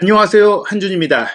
안녕하세요. 한준입니다.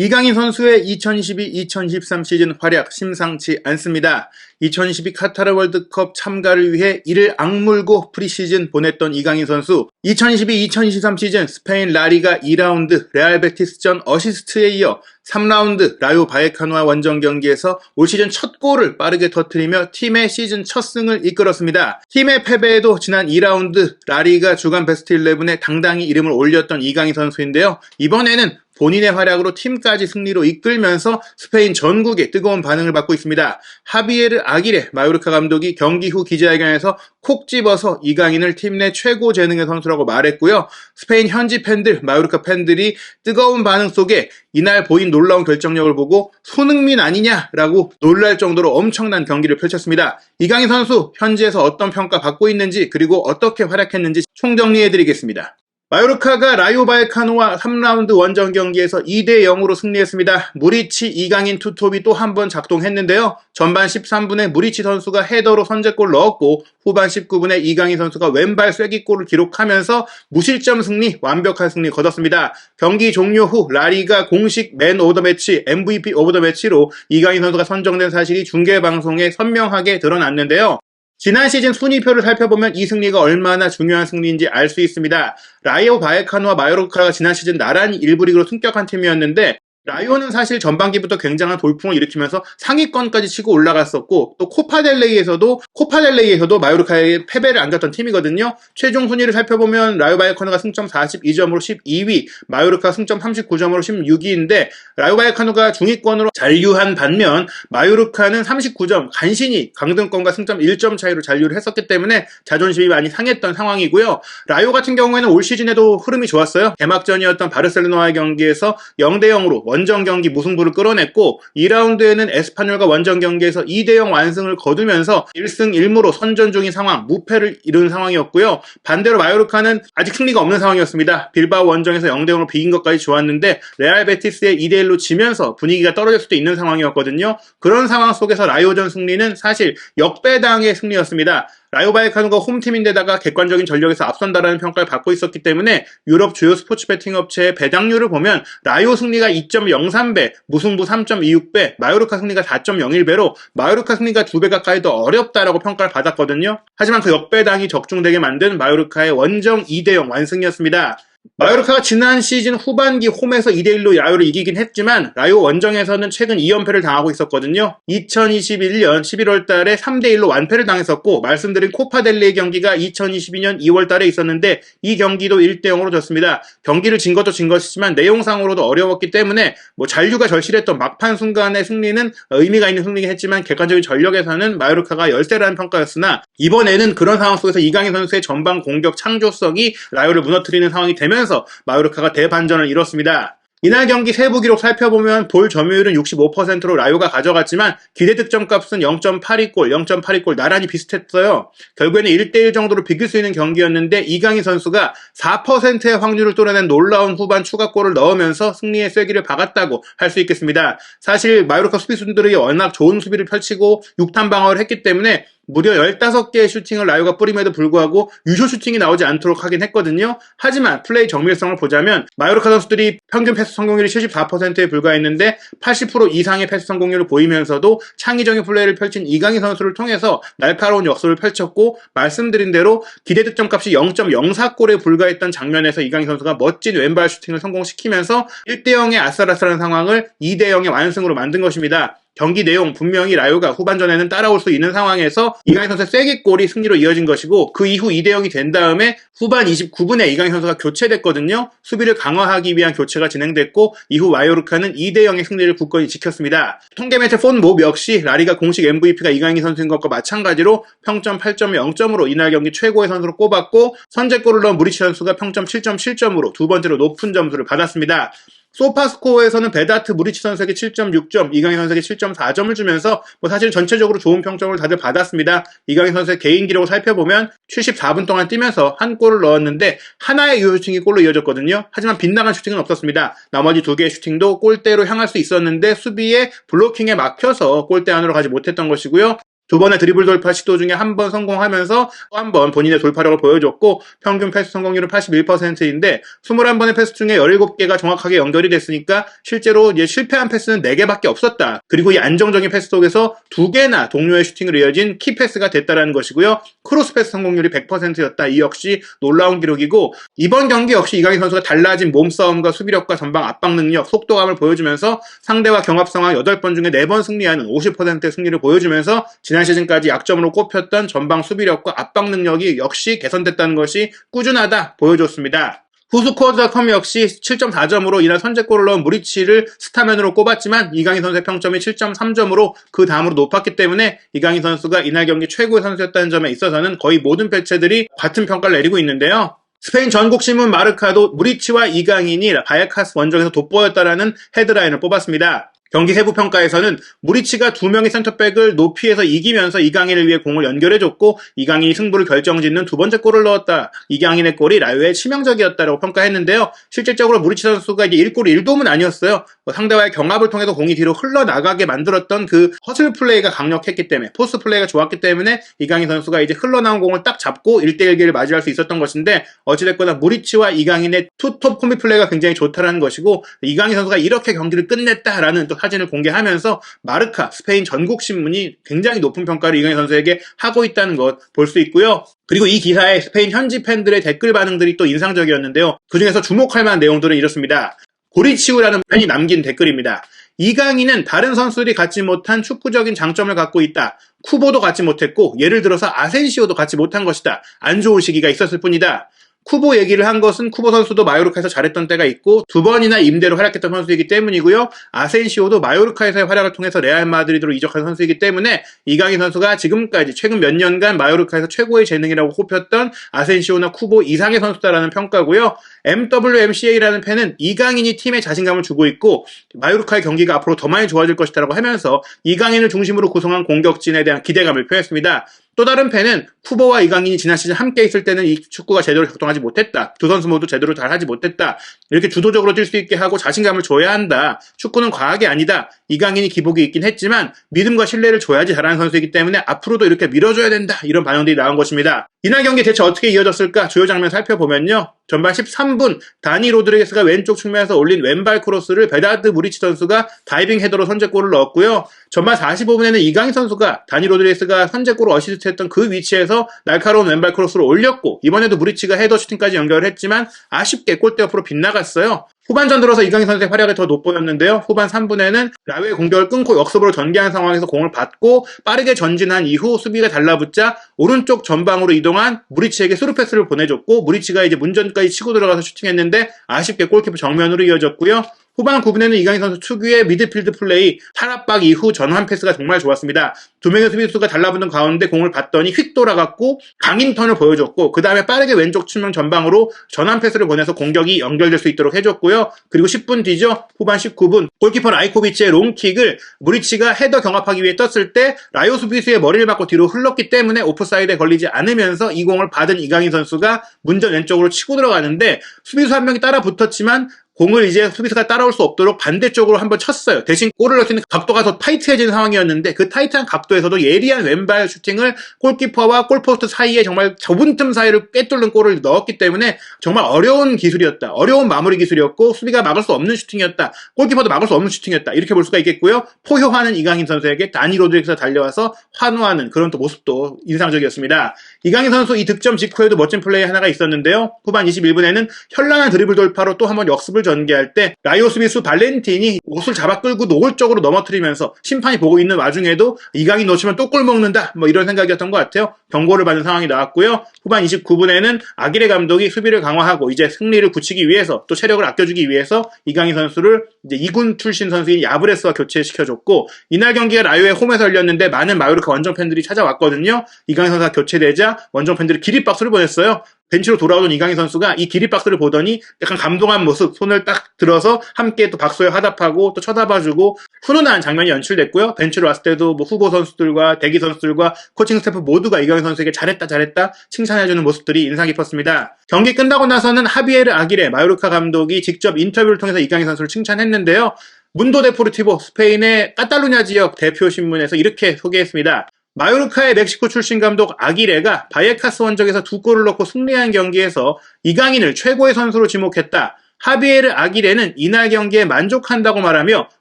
이강인 선수의 2022-2023 시즌 활약 심상치 않습니다. 2022 카타르 월드컵 참가를 위해 이를 악물고 프리시즌 보냈던 이강인 선수 2022-2023 시즌 스페인 라리가 2라운드 레알 베티스전 어시스트에 이어 3라운드 라요 바에카노와 원정 경기에서 올 시즌 첫 골을 빠르게 터뜨리며 팀의 시즌 첫 승을 이끌었습니다. 팀의 패배에도 지난 2라운드 라리가 주간 베스트 11에 당당히 이름을 올렸던 이강인 선수인데요. 이번에는 본인의 활약으로 팀까지 승리로 이끌면서 스페인 전국에 뜨거운 반응을 받고 있습니다. 하비에르 아기레 마요르카 감독이 경기 후 기자회견에서 콕 집어서 이강인을 팀 내 최고 재능의 선수라고 말했고요. 스페인 현지 팬들, 마요르카 팬들이 뜨거운 반응 속에 이날 보인 놀라운 결정력을 보고 손흥민 아니냐라고 놀랄 정도로 엄청난 경기를 펼쳤습니다. 이강인 선수 현지에서 어떤 평가 받고 있는지 그리고 어떻게 활약했는지 총정리해드리겠습니다. 마요르카가 라요 바에카노와 3라운드 원정 경기에서 2대 0으로 승리했습니다. 무리치 이강인 투톱이 또 한 번 작동했는데요. 전반 13분에 무리치 선수가 헤더로 선제골 넣었고 후반 19분에 이강인 선수가 왼발 쐐기골을 기록하면서 무실점 승리, 완벽한 승리 거뒀습니다. 경기 종료 후 라리가 공식 맨 오브 더 매치, MVP 오브 더 매치로 이강인 선수가 선정된 사실이 중계 방송에 선명하게 드러났는데요. 지난 시즌 순위표를 살펴보면 이 승리가 얼마나 중요한 승리인지 알 수 있습니다. 라이오 바에카노와 마요르카가 지난 시즌 나란히 일부 리그로 승격한 팀이었는데 라이오는 사실 전반기부터 굉장한 돌풍을 일으키면서 상위권까지 치고 올라갔었고 또 코파델레이에서도 코파델레이에서도 마요르카의 패배를 안겼던 팀이거든요. 최종 순위를 살펴보면 라이오 바이카노가 승점 42점으로 12위, 마요르카 승점 39점으로 16위인데 라이오 바이카노가 중위권으로 잔류한 반면 마요르카는 39점 간신히 강등권과 승점 1점 차이로 잔류를 했었기 때문에 자존심이 많이 상했던 상황이고요. 라이오 같은 경우에는 올 시즌에도 흐름이 좋았어요. 개막전이었던 바르셀로나와의 경기에서 0대 0으로 원정 경기 무승부를 끌어냈고 2라운드에는 에스파뇰과 원정 경기에서 2대0 완승을 거두면서 1승 1무로 선전 중인 상황, 무패를 이룬 상황이었고요. 반대로 마요르카는 아직 승리가 없는 상황이었습니다. 빌바오 원정에서 0대0으로 비긴 것까지 좋았는데 레알 베티스에 2대1로 지면서 분위기가 떨어질 수도 있는 상황이었거든요. 그런 상황 속에서 라이오전 승리는 사실 역배당의 승리였습니다. 라이오 바이카노가 홈팀인데다가 객관적인 전력에서 앞선다라는 평가를 받고 있었기 때문에 유럽 주요 스포츠 베팅 업체의 배당률을 보면 라이오 승리가 2.03배, 무승부 3.26배, 마요르카 승리가 4.01배로 마요르카 승리가 2배 가까이 더 어렵다라고 평가를 받았거든요. 하지만 그 역배당이 적중되게 만든 마요르카의 원정 2대0 완승이었습니다. 마요르카가 지난 시즌 후반기 홈에서 2대1로 라요를 이기긴 했지만 라요 원정에서는 최근 2연패를 당하고 있었거든요. 2021년 11월 달에 3대1로 완패를 당했었고 말씀드린 코파델레 경기가 2022년 2월 달에 있었는데 이 경기도 1대0으로 졌습니다. 경기를 진 것도 진 것이지만 내용상으로도 어려웠기 때문에 뭐 잔류가 절실했던 막판 순간의 승리는 의미가 있는 승리긴 했지만 객관적인 전력에서는 마요르카가 열세라는 평가였으나 이번에는 그런 상황 속에서 이강인 선수의 전방 공격 창조성이 라요를 무너뜨리는 상황이 되면 되면서 마요르카가 대반전을 이뤘습니다. 이날 경기 세부 기록 살펴보면 볼 점유율은 65%로 라요가 가져갔지만 기대 득점 값은 0.82골, 0.82골 나란히 비슷했어요. 결국에는 1대1 정도로 비길 수 있는 경기였는데 이강인 선수가 4%의 확률을 뚫어낸 놀라운 후반 추가골을 넣으면서 승리의 쐐기를 박았다고 할 수 있겠습니다. 사실 마요르카 수비수들이 워낙 좋은 수비를 펼치고 6탄 방어를 했기 때문에 무려 15개의 슈팅을 라이오가 뿌림에도 불구하고 유효 슈팅이 나오지 않도록 하긴 했거든요. 하지만 플레이 정밀성을 보자면 마요르카 선수들이 평균 패스 성공률이 74%에 불과했는데 80% 이상의 패스 성공률을 보이면서도 창의적인 플레이를 펼친 이강인 선수를 통해서 날카로운 역습을 펼쳤고 말씀드린 대로 기대 득점 값이 0.04골에 불과했던 장면에서 이강인 선수가 멋진 왼발 슈팅을 성공시키면서 1대0의 아슬아슬한 상황을 2대0의 완승으로 만든 것입니다. 경기 내용 분명히 라요가 후반전에는 따라올 수 있는 상황에서 이강인 선수의 쐐기골이 승리로 이어진 것이고 그 이후 2대 0이 된 다음에 후반 29분에 이강인 선수가 교체됐거든요. 수비를 강화하기 위한 교체가 진행됐고 이후 마요르카는 2대 0의 승리를 굳건히 지켰습니다. 통계 매체 폰몹 역시 라리가 공식 MVP가 이강인 선수인 것과 마찬가지로 평점 8.0점으로 이날 경기 최고의 선수로 꼽았고 선제골을 넣은 무리치 선수가 평점 7.7점으로 두 번째로 높은 점수를 받았습니다. 소파스코어에서는 베다트 무리치 선수에게 7.6점, 이강인 선수에게 7.4점을 주면서 뭐 사실 전체적으로 좋은 평점을 다들 받았습니다. 이강인 선수의 개인 기록을 살펴보면 74분 동안 뛰면서 한 골을 넣었는데 하나의 유효 슈팅이 골로 이어졌거든요. 하지만 빗나간 슈팅은 없었습니다. 나머지 두 개의 슈팅도 골대로 향할 수 있었는데 수비에 블로킹에 막혀서 골대 안으로 가지 못했던 것이고요. 두 번의 드리블 돌파 시도 중에 한 번 성공하면서 또 한 번 본인의 돌파력을 보여줬고 평균 패스 성공률은 81%인데 21번의 패스 중에 17개가 정확하게 연결이 됐으니까 실제로 이제 실패한 패스는 4개밖에 없었다. 그리고 이 안정적인 패스 속에서 두 개나 동료의 슈팅으로 이어진 키 패스가 됐다라는 것이고요. 크로스 패스 성공률이 100%였다. 이 역시 놀라운 기록이고 이번 경기 역시 이강인 선수가 달라진 몸싸움과 수비력과 전방 압박 능력, 속도감을 보여주면서 상대와 경합 상황 8번 중에 4번 승리하는 50%의 승리를 보여주면서 지난 시즌까지 약점으로 꼽혔던 전방 수비력과 압박 능력이 역시 개선됐다는 것이 꾸준하다 보여줬습니다. 후스코어닷컴 역시 7.4점으로 이날 선제골을 넣은 무리치를 스타맨으로 꼽았지만 이강인 선수의 평점이 7.3점으로 그 다음으로 높았기 때문에 이강인 선수가 이날 경기 최고의 선수였다는 점에 있어서는 거의 모든 배체들이 같은 평가를 내리고 있는데요. 스페인 전국신문 마르카도 무리치와 이강인이 바이카스 원정에서 돋보였다라는 헤드라인을 뽑았습니다. 경기 세부 평가에서는 무리치가 두 명의 센터백을 높이에서 이기면서 이강인을 위해 공을 연결해줬고 이강인이 승부를 결정짓는 두 번째 골을 넣었다. 이강인의 골이 라요의 치명적이었다라고 평가했는데요. 실질적으로 무리치 선수가 이게 1골 1도움은 아니었어요. 뭐 상대와의 경합을 통해서 공이 뒤로 흘러나가게 만들었던 그 허슬 플레이가 강력했기 때문에 포스 플레이가 좋았기 때문에 이강인 선수가 이제 흘러나온 공을 딱 잡고 1대1 기를 맞이할 수 있었던 것인데 어찌됐거나 무리치와 이강인의 투톱 콤비 플레이가 굉장히 좋다라는 것이고 이강인 선수가 이렇게 경기를 끝냈다라는 또 사진을 공개하면서 마르카 스페인 전국 신문이 굉장히 높은 평가를 이강인 선수에게 하고 있다는 것 볼 수 있고요. 그리고 이 기사에 스페인 현지 팬들의 댓글 반응들이 또 인상적이었는데요. 그 중에서 주목할 만한 내용들은 이렇습니다. 고리치우라는 팬이 남긴 댓글입니다. 이강인은 다른 선수들이 갖지 못한 축구적인 장점을 갖고 있다. 쿠보도 갖지 못했고 예를 들어서 아센시오도 갖지 못한 것이다. 안 좋은 시기가 있었을 뿐이다. 쿠보 얘기를 한 것은 쿠보 선수도 마요르카에서 잘했던 때가 있고 두 번이나 임대로 활약했던 선수이기 때문이고요. 아센시오도 마요르카에서의 활약을 통해서 레알 마드리드로 이적한 선수이기 때문에 이강인 선수가 지금까지 최근 몇 년간 마요르카에서 최고의 재능이라고 꼽혔던 아센시오나 쿠보 이상의 선수다라는 평가고요. MWMCA라는 팬은 이강인이 팀에 자신감을 주고 있고 마요르카의 경기가 앞으로 더 많이 좋아질 것이다라고 하면서 이강인을 중심으로 구성한 공격진에 대한 기대감을 표했습니다. 또 다른 팬은 쿠보와 이강인이 지난 시즌 함께 있을 때는 이 축구가 제대로 작동하지 못했다. 두 선수 모두 제대로 잘 하지 못했다. 이렇게 주도적으로 뛸 수 있게 하고 자신감을 줘야 한다. 축구는 과학이 아니다. 이강인이 기복이 있긴 했지만 믿음과 신뢰를 줘야지 잘하는 선수이기 때문에 앞으로도 이렇게 밀어줘야 된다. 이런 반응들이 나온 것입니다. 이날 경기 대체 어떻게 이어졌을까? 주요 장면 살펴보면요. 전반 13분 다니 로드리게스가 왼쪽 측면에서 올린 왼발 크로스를 베다드 무리치 선수가 다이빙 헤더로 선제골을 넣었고요. 전반 45분에는 이강인 선수가 다니 로드리게스가 선제골을 어시스트했던 그 위치에서 날카로운 왼발 크로스를 올렸고 이번에도 무리치가 헤더 슈팅까지 연결을 했지만 아쉽게 골대 옆으로 빗나갔어요. 후반전 들어서 이강인 선수의 활약이 더 돋보였는데요. 후반 3분에는 라웨의 공격을 끊고 역습으로 전개한 상황에서 공을 받고 빠르게 전진한 이후 수비가 달라붙자 오른쪽 전방으로 이동한 무리치에게 스루 패스를 보내줬고 무리치가 이제 문전까지 치고 들어가서 슈팅했는데 아쉽게 골키퍼 정면으로 이어졌고요. 후반 9분에는 이강인 선수 특유의 미드필드 플레이, 탈압박 이후 전환 패스가 정말 좋았습니다. 두 명의 수비수가 달라붙는 가운데 공을 봤더니 휙 돌아갔고 강인 턴을 보여줬고 그 다음에 빠르게 왼쪽 측면 전방으로 전환 패스를 보내서 공격이 연결될 수 있도록 해줬고요. 그리고 10분 뒤죠. 후반 19분 골키퍼 라이코비치의 롱킥을 무리치가 헤더 경합하기 위해 떴을 때 라이오 수비수의 머리를 맞고 뒤로 흘렀기 때문에 오프사이드에 걸리지 않으면서 이 공을 받은 이강인 선수가 문전 왼쪽으로 치고 들어가는데 수비수 한 명이 따라 붙었지만 공을 이제 수비수가 따라올 수 없도록 반대쪽으로 한번 쳤어요. 대신 골을 넣을 수 있는 각도가 더 타이트해진 상황이었는데 그 타이트한 각도에서도 예리한 왼발 슈팅을 골키퍼와 골포스트 사이에 정말 좁은 틈 사이를 꿰뚫는 골을 넣었기 때문에 정말 어려운 기술이었다. 어려운 마무리 기술이었고 수비가 막을 수 없는 슈팅이었다. 골키퍼도 막을 수 없는 슈팅이었다. 이렇게 볼 수가 있겠고요. 포효하는 이강인 선수에게 다니 로드릭스가 달려와서 환호하는 그런 또 모습도 인상적이었습니다. 이강인 선수 이 득점 직후에도 멋진 플레이 하나가 있었는데요. 후반 21분에는 현란한 드리블 돌파로 또 한번 역습을 전개할 때 라이오 스미스 발렌틴이 옷을 잡아 끌고 노골적으로 넘어뜨리면서 심판이 보고 있는 와중에도 이강인 놓치면 또 골 먹는다 뭐 이런 생각이었던 것 같아요. 경고를 받는 상황이 나왔고요. 후반 29분에는 아기레 감독이 수비를 강화하고 이제 승리를 굳히기 위해서 또 체력을 아껴주기 위해서 이강인 선수를 이제 2군 출신 선수인 야브레스와 교체시켜줬고 이날 경기가 라이오의 홈에서 열렸는데 많은 마요르카 원정 팬들이 찾아왔거든요. 이강인 선수가 교체되자 원정 팬들이 기립박수를 보냈어요. 벤치로 돌아오던 이강인 선수가 이 기립박수를 보더니 약간 감동한 모습, 손을 딱 들어서 함께 또 박수에 화답하고 또 쳐다봐주고 훈훈한 장면이 연출됐고요. 벤치로 왔을 때도 뭐 후보 선수들과 대기 선수들과 코칭 스태프 모두가 이강인 선수에게 잘했다 잘했다 칭찬해주는 모습들이 인상 깊었습니다. 경기 끝나고 나서는 하비에르 아기레 마요르카 감독이 직접 인터뷰를 통해서 이강인 선수를 칭찬했는데요. 문도 데포르티보 스페인의 까탈루냐 지역 대표 신문에서 이렇게 소개했습니다. 마요르카의 멕시코 출신 감독 아기레가 바예카스 원정에서 두 골을 넣고 승리한 경기에서 이강인을 최고의 선수로 지목했다. 하비에르 아기레는 이날 경기에 만족한다고 말하며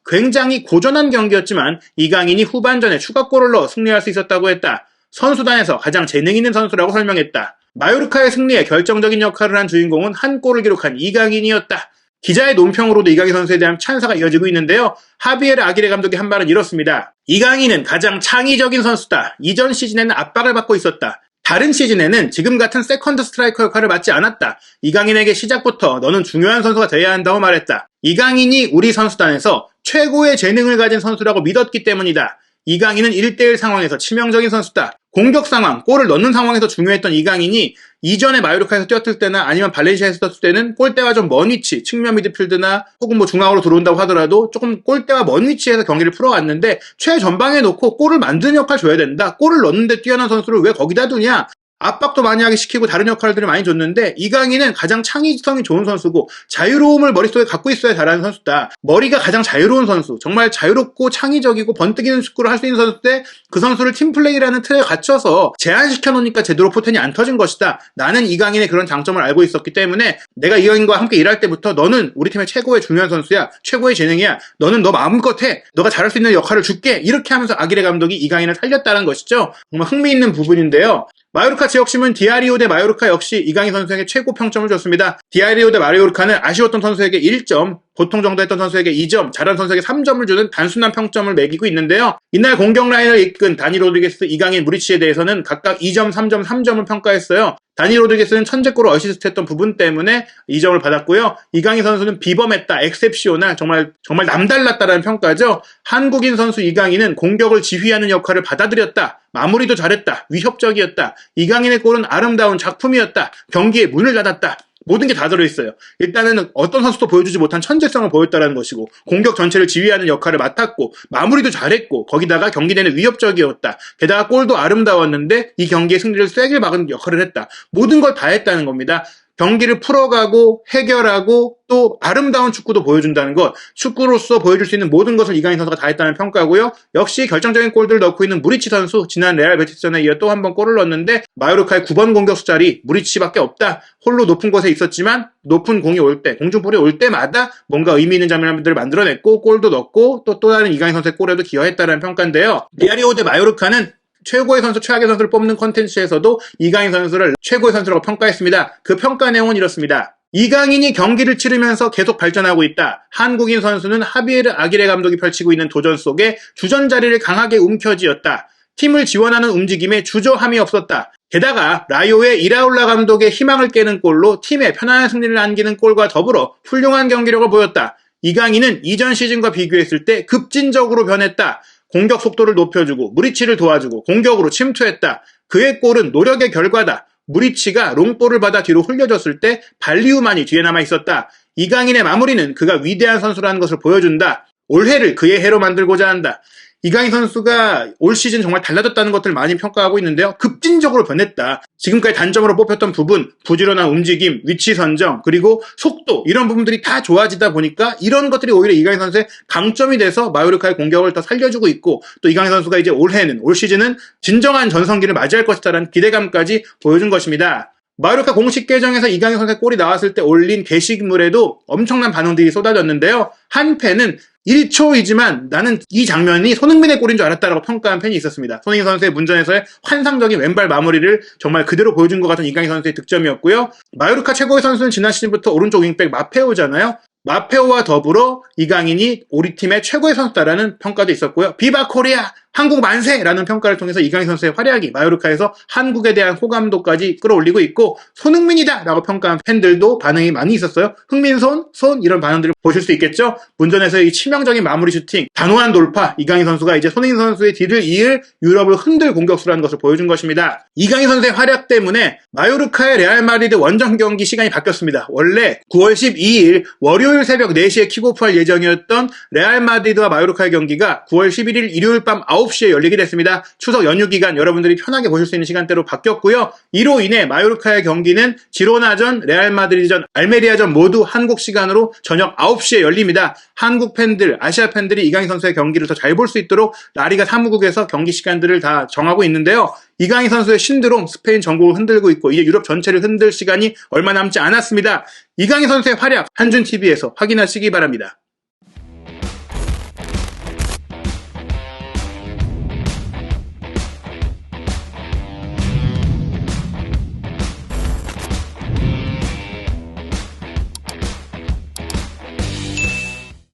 굉장히 고전한 경기였지만 이강인이 후반전에 추가골을 넣어 승리할 수 있었다고 했다. 선수단에서 가장 재능 있는 선수라고 설명했다. 마요르카의 승리에 결정적인 역할을 한 주인공은 한 골을 기록한 이강인이었다. 기자의 논평으로도 이강인 선수에 대한 찬사가 이어지고 있는데요. 하비에르 아기레 감독이 한 말은 이렇습니다. 이강인은 가장 창의적인 선수다. 이전 시즌에는 압박을 받고 있었다. 다른 시즌에는 지금 같은 세컨드 스트라이커 역할을 맡지 않았다. 이강인에게 시작부터 너는 중요한 선수가 돼야 한다고 말했다. 이강인이 우리 선수단에서 최고의 재능을 가진 선수라고 믿었기 때문이다. 이강인은 1대1 상황에서 치명적인 선수다. 공격 상황, 골을 넣는 상황에서 중요했던 이강인이 이전에 마요르카에서 뛰었을 때나 아니면 발렌시아에서 뛰었을 때는 골대와 좀 먼 위치, 측면 미드필드나 혹은 뭐 중앙으로 들어온다고 하더라도 조금 골대와 먼 위치에서 경기를 풀어왔는데 최전방에 놓고 골을 만드는 역할 줘야 된다. 골을 넣는데 뛰어난 선수를 왜 거기다 두냐? 압박도 많이 하게 시키고 다른 역할들을 많이 줬는데 이강인은 가장 창의성이 좋은 선수고 자유로움을 머릿속에 갖고 있어야 잘하는 선수다. 머리가 가장 자유로운 선수. 정말 자유롭고 창의적이고 번뜩이는 축구를 할 수 있는 선수인데 그 선수를 팀플레이라는 틀에 갇혀서 제한시켜 놓으니까 제대로 포텐이 안 터진 것이다. 나는 이강인의 그런 장점을 알고 있었기 때문에 내가 이강인과 함께 일할 때부터 너는 우리 팀의 최고의 중요한 선수야. 최고의 재능이야. 너는 너 마음껏 해. 너가 잘할 수 있는 역할을 줄게. 이렇게 하면서 아기레 감독이 이강인을 살렸다는 것이죠. 정말 흥미있는 부분인데요. 마요르카 지역신문 디아리오 대 마요르카 역시 이강인 선수에게 최고 평점을 줬습니다. 디아리오 대 마요르카는 아쉬웠던 선수에게 1점, 보통 정도 했던 선수에게 2점, 잘한 선수에게 3점을 주는 단순한 평점을 매기고 있는데요. 이날 공격 라인을 이끈 다니 로드리게스, 이강인, 무리치에 대해서는 각각 2점, 3점, 3점을 평가했어요. 다니 로드리게스는 천재골을 어시스트 했던 부분 때문에 2점을 받았고요. 이강인 선수는 비범했다, 엑셉시오나 정말 정말 남달랐다라는 평가죠. 한국인 선수 이강인은 공격을 지휘하는 역할을 받아들였다. 마무리도 잘했다. 위협적이었다. 이강인의 골은 아름다운 작품이었다. 경기에 문을 닫았다. 모든 게 다 들어있어요. 일단은 어떤 선수도 보여주지 못한 천재성을 보였다는 것이고 공격 전체를 지휘하는 역할을 맡았고 마무리도 잘했고 거기다가 경기 내내 위협적이었다. 게다가 골도 아름다웠는데 이 경기의 승리를 쐐기를 막은 역할을 했다. 모든 걸 다 했다는 겁니다. 경기를 풀어가고 해결하고 또 아름다운 축구도 보여준다는 것, 축구로서 보여줄 수 있는 모든 것을 이강인 선수가 다 했다는 평가고요. 역시 결정적인 골들을 넣고 있는 무리치 선수, 지난 레알 베티스전에 이어 또 한 번 골을 넣었는데 마요르카의 9번 공격수 자리 무리치밖에 없다. 홀로 높은 곳에 있었지만 높은 공이 올 때, 공중볼이 올 때마다 뭔가 의미 있는 장면들을 만들어냈고 골도 넣고 또 또 다른 이강인 선수의 골에도 기여했다는 평가인데요. 리아리오 데 마요르카는 최고의 선수, 최악의 선수를 뽑는 컨텐츠에서도 이강인 선수를 최고의 선수라고 평가했습니다. 그 평가 내용은 이렇습니다. 이강인이 경기를 치르면서 계속 발전하고 있다. 한국인 선수는 하비에르 아기레 감독이 펼치고 있는 도전 속에 주전 자리를 강하게 움켜쥐었다. 팀을 지원하는 움직임에 주저함이 없었다. 게다가 라이오의 이라울라 감독의 희망을 깨는 골로 팀에 편안한 승리를 안기는 골과 더불어 훌륭한 경기력을 보였다. 이강인은 이전 시즌과 비교했을 때 급진적으로 변했다. 공격 속도를 높여주고 무리치를 도와주고 공격으로 침투했다. 그의 골은 노력의 결과다. 무리치가 롱볼을 받아 뒤로 흘려졌을 때 발리우만이 뒤에 남아 있었다. 이강인의 마무리는 그가 위대한 선수라는 것을 보여준다. 올해를 그의 해로 만들고자 한다. 이강인 선수가 올 시즌 정말 달라졌다는 것들을 많이 평가하고 있는데요. 급진적으로 변했다. 지금까지 단점으로 뽑혔던 부분, 부지런한 움직임, 위치 선정, 그리고 속도 이런 부분들이 다 좋아지다 보니까 이런 것들이 오히려 이강인 선수의 강점이 돼서 마요르카의 공격을 더 살려주고 있고 또 이강인 선수가 이제 올해는 올 시즌은 진정한 전성기를 맞이할 것이다라는 기대감까지 보여준 것입니다. 마요르카 공식 계정에서 이강인 선수의 골이 나왔을 때 올린 게시물에도 엄청난 반응들이 쏟아졌는데요. 한 팬은 1초이지만 나는 이 장면이 손흥민의 골인 줄 알았다라고 평가한 팬이 있었습니다. 손흥민 선수의 문전에서의 환상적인 왼발 마무리를 정말 그대로 보여준 것 같은 이강인 선수의 득점이었고요. 마요르카 최고의 선수는 지난 시즌부터 오른쪽 윙백 마페오잖아요. 마페오와 더불어 이강인이 우리 팀의 최고의 선수다라는 평가도 있었고요. 비바 코리아 한국 만세라는 평가를 통해서 이강인 선수의 활약이 마요르카에서 한국에 대한 호감도까지 끌어올리고 있고 손흥민이다 라고 평가한 팬들도 반응이 많이 있었어요. 흥민손, 손 이런 반응들을 보실 수 있겠죠. 문전에서 이 치명적인 마무리 슈팅, 단호한 돌파 이강인 선수가 이제 손흥민 선수의 뒤를 이을 유럽을 흔들 공격수라는 것을 보여준 것입니다. 이강인 선수의 활약 때문에 마요르카의 레알 마드리드 원정 경기 시간이 바뀌었습니다. 원래 9월 12일 월요일 새벽 4시에 킥오프할 예정이었던 레알 마드리드와 마요르카의 경기가 9월 11일 일요일 밤 9 9시에 열리게 됐습니다. 추석 연휴 기간 여러분들이 편하게 보실 수 있는 시간대로 바뀌었고요. 이로 인해 마요르카의 경기는 지로나전, 레알 마드리드전, 알메리아전 모두 한국 시간으로 저녁 9시에 열립니다. 한국 팬들, 아시아 팬들이 이강인 선수의 경기를 더 잘 볼 수 있도록 라리가 사무국에서 경기 시간들을 다 정하고 있는데요. 이강인 선수의 신드롬 스페인 전국을 흔들고 있고 이제 유럽 전체를 흔들 시간이 얼마 남지 않았습니다. 이강인 선수의 활약 한준 TV에서 확인하시기 바랍니다.